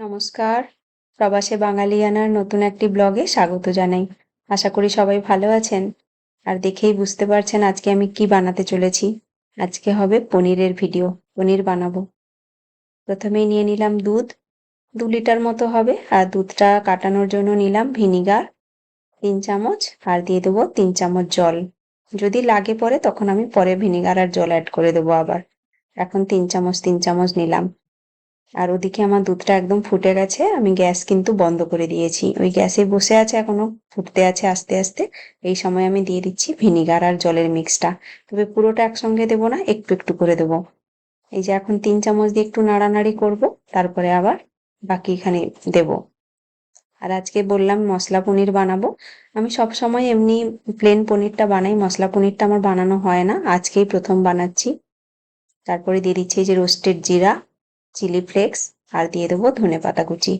নমস্কার। প্রবাসে বাঙালিয়ানার নতুন একটি ব্লগে স্বাগত জানাই। আশা করি সবাই ভালো আছেন। আর দেখেই বুঝতে পারছেন আজকে আমি কি বানাতে চলেছি। আজকে হবে পনিরের ভিডিও। পনির বানাবো। প্রথমেই নিয়ে নিলাম দুধ। দু লিটার মতো হবে। আর দুধটা কাটানোর জন্য নিলাম ভিনিগার, তিন চামচ। আর দিয়ে দেবো তিন চামচ জল। যদি লাগে পরে, তখন আমি পরে ভিনিগার আর জল অ্যাড করে দেবো আবার। এখন তিন চামচ তিন চামচ নিলাম। আর ওদিকে আমার দুধটা একদম ফুটে গেছে। আমি গ্যাস কিন্তু বন্ধ করে দিয়েছি। ওই গ্যাসে বসে আছে, এখনও ফুটতে আছে আস্তে আস্তে। এই সময় আমি দিয়ে দিচ্ছি ভিনিগার আর জলের মিক্সটা। তবে পুরোটা একসঙ্গে দেবো না, একটু একটু করে দেবো। এই যে এখন তিন চামচ দিয়ে একটু নাড়ানাড়ি করব, তারপরে আবার বাকি এখানে দেব। আর আজকে বললাম মশলা পনির বানাবো। আমি সব সময় এমনি প্লেন পনিরটা বানাই, মশলা পনিরটা আমার বানানো হয় না। আজকেই প্রথম বানাচ্ছি। তারপরে দিয়ে দিচ্ছি যে রোস্টেড জিরা। চিলি ফ্লেক্স আর দিয়ে দেবো ধনে পাতা কুচি।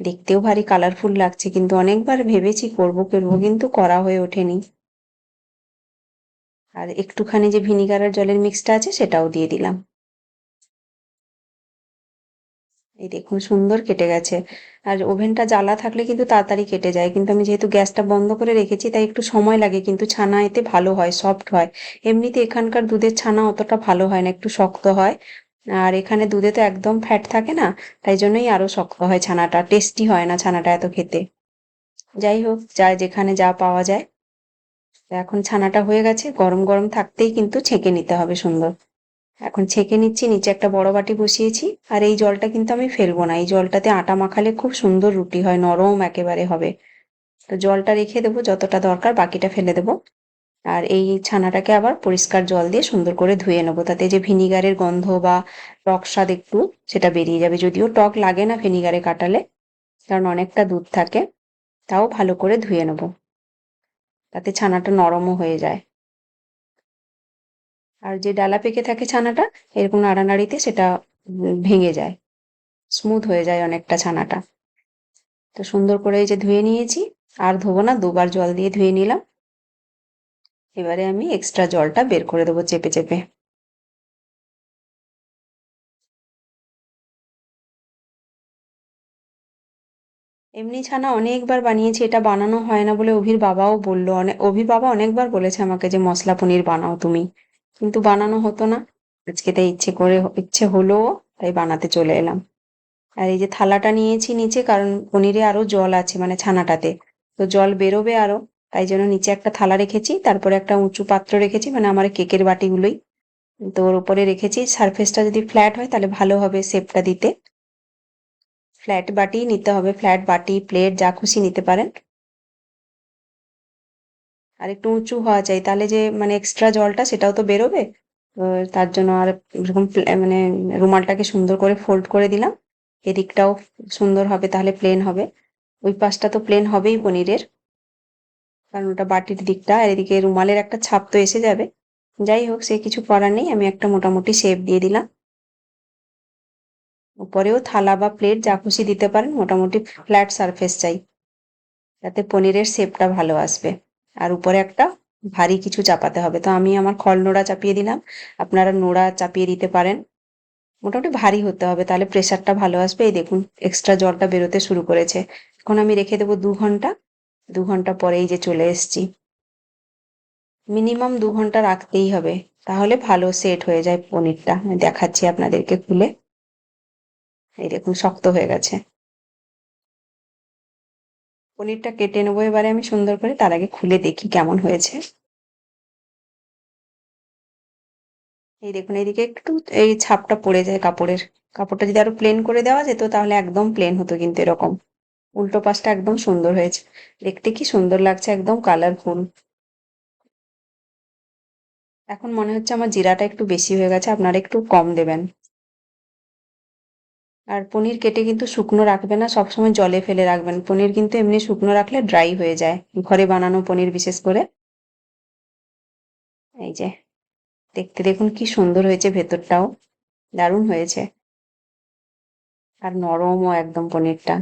দেখতেও ভারী কালারফুল লাগছে, কিন্তু অনেকবার ভেবেছি করব করব, কিন্তু করা হয়ে ওঠেনি। আর একটুখানি যে ভিনিগার আর জলের মিক্সটা আছে, সেটাও দিয়ে দিলাম। এই দেখুন, সুন্দর কেটে গেছে। আর ওভেনটা জ্বালা থাকলে কিন্তু তাড়াতাড়ি কেটে যায়, কিন্তু আমি যেহেতু গ্যাসটা বন্ধ করে রেখেছি, তাই একটু সময় লাগে, কিন্তু ছানা এতে ভালো হয় সফট হয়। এমনিতে এখানকার দুধের ছানা অতটা ভালো হয় না, একটু শক্ত হয়। আর এখানে দুধে তো একদম ফ্যাট থাকে না, তাই জন্যই আরও শক্ত হয় ছানাটা টেস্টি হয় না ছানাটা এত খেতে। যাই হোক যা যেখানে যা পাওয়া যায়। এখন ছানাটা হয়ে গেছে, গরম গরম থাকতেই কিন্তু ছেঁকে নিতে হবে সুন্দর। এখন ছেঁকে নিচ্ছি, নিচে একটা বড় বাটি বসিয়েছি, আর এই জলটা কিন্তু আমি ফেলব না। এই জলটাতে আটা মাখালে খুব সুন্দর রুটি হয়, নরম একেবারে হবে। তো জলটা রেখে দেবো, যতটা দরকার বাকিটা ফেলে দেবো। আর এই ছানাটাকে আবার পরিষ্কার জল দিয়ে সুন্দর করে ধুয়ে নেব। তাতে যে ভিনিগারের গন্ধ বা টক স্বাদ একটু সেটা বেরিয়ে যাবে। যদিও টক লাগে না ভিনিগারে কাটালে, কারণ অনেকটা দুধ থাকে, তাও ভালো করে ধুয়ে নেব। তাতে ছানাটা নরমও হয়ে যায়। আর যে ডালা পেকে থাকে ছানাটা, এরকম নাড়ানাড়িতে সেটা ভেঙে যায়। স্মুথ হয়ে যায় অনেকটা ছানাটা। তো সুন্দর করে এই যে ধুয়ে নিয়েছি, আর ধোবো না, দুবার জল দিয়ে ধুয়ে নিলাম। এবারে আমি এক্সট্রা জলটা বের করে দেবো চেপে চেপে। এমনি ছানা অনেকবার বানিয়েছি, এটা বানানো হয় না বলে অভির বাবাও বলল। অনেক অভির বাবা অনেকবার বলেছে আমাকে যে, মশলা পনির বানাও তুমি। কিন্তু বানানো হতো না। আজকে তাই ইচ্ছে করে ইচ্ছে হলো, তাই বানাতে চলে এলাম। আর এই যে থালাটা নিয়েছি নিচে, কারণ পনিরে আরও জল আছে মানে ছানাটাতে। তো জল বেরোবে আরও। তাই জন্য নিচে একটা থালা রেখেছি, তারপরে একটা উঁচু পাত্র রেখেছি মানে আমার কেকের বাটিগুলোই। তো ওর উপরে রেখেছি সারফেসটা যদি ফ্ল্যাট হয় তাহলে ভালো হবে শেপটা দিতে। ফ্ল্যাট বাটি নিতে হবে ফ্ল্যাট বাটি প্লেট যা খুশি নিতে পারেন। আর একটু উঁচু হওয়া চাই, তাহলে যে মানে এক্সট্রা জলটা সেটাও তো বেরোবে। তার জন্য আর এরকম মানে রুমালটাকে সুন্দর করে ফোল্ড করে দিলাম। এদিকটাও সুন্দর হবে, তাহলে প্লেন হবে। ওই পাশটা তো প্লেন হবেই পনিরের। কারণ ওটা বাটির দিকটা আর এদিকে রুমালের একটা ছাপ তো এসে যাবে। যাই হোক, সে কিছু করার নেই, আমি একটা মোটামুটি শেপ দিয়ে দিলাম। উপরেও থালা বা প্লেট যা খুশি দিতে পারেন, মোটামুটি ফ্ল্যাট সারফেস চাই। যাতে পনিরের শেপটা ভালো আসবে। আর উপরে একটা ভারী কিছু চাপাতে হবে। তো আমি আমার খল নোড়া চাপিয়ে দিলাম। আপনারা নোড়া চাপিয়ে দিতে পারেন। মোটামুটি ভারী হতে হবে, তাহলে প্রেশারটা ভালো আসবে। এই দেখুন এক্সট্রা জলটা বেরোতে শুরু করেছে। এখন আমি রেখে দেবো দু ঘণ্টা। দু ঘণ্টা পরেই যে চলে এসছি। মিনিমাম দু ঘণ্টা রাখতেই হবে, তাহলে ভালো সেট হয়ে যায় পনিরটা। আমি দেখাচ্ছি আপনাদেরকে খুলে। এই দেখুন, শক্ত হয়ে গেছে। পনিরটা কেটে নেব এবারে আমি সুন্দর করে, তার আগে খুলে দেখি কেমন হয়েছে। এই দেখুন, এইদিকে একটু এই ছাপটা পড়ে যায় কাপড়ের। কাপড়টা যদি আরও প্লেন করে দেওয়া যেত, তাহলে একদম প্লেন হতো কিন্তু এরকম। উল্টো পাশটা একদম সুন্দর হয়েছে। দেখতে কি সুন্দর লাগছে, একদম কালারফুল এখন মনে হচ্ছে আমার জিরাটা একটু বেশি হয়ে গেছে, আপনারা একটু কম দেবেন। আর পনির কেটে কিন্তু শুকনো রাখবে না, সবসময় জলে ফেলে রাখবেন। পনির কিন্তু এমনি শুকনো রাখলে ড্রাই হয়ে যায়। ঘরে বানানো পনির বিশেষ করে। এই যে, দেখতে দেখুন কি সুন্দর হয়েছে ভেতরটাও। দারুণ হয়েছে। আর নরমও একদম পনিরটা।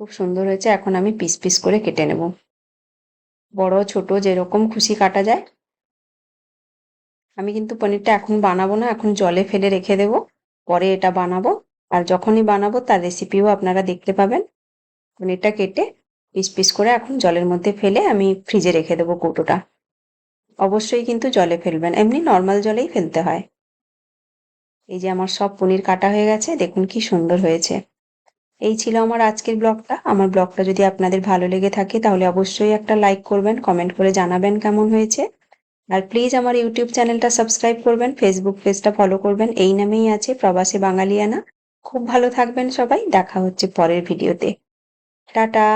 খুব সুন্দর হয়েছে। এখন আমি পিস পিস করে কেটে নেব। বড় ছোট যেরকম খুশি কাটা যায়। আমি কিন্তু পনিরটা এখন বানাবো না, এখন জলে ফেলে রেখে দেব। পরে এটা বানাবো। আর যখনই বানাবো, তার রেসিপিও আপনারা দেখতে পাবেন। পনিরটা কেটে পিস পিস করে এখন জলের মধ্যে ফেলে আমি ফ্রিজে রেখে দেবো কৌটোটা। অবশ্যই কিন্তু জলে ফেলবেন, এমনি নর্মাল জলেই ফেলতে হয়। এই যে আমার সব পনির কাটা হয়ে গেছে, দেখুন কি সুন্দর হয়েছে। এই ছিল আমার আজকের ব্লগটা। আমার ব্লগটা যদি আপনাদের ভালো লেগে থাকে, তাহলে অবশ্যই একটা লাইক করবেন কমেন্ট করে জানাবেন কেমন হয়েছে। আর প্লিজ আমার ইউটিউব চ্যানেলটা সাবস্ক্রাইব করবেন ফেসবুক পেজটা ফলো করবেন। এই নামেই আছে প্রবাসী বাঙালিয়ানা। খুব ভালো থাকবেন সবাই। দেখা হচ্ছে পরের ভিডিওতে টাটা!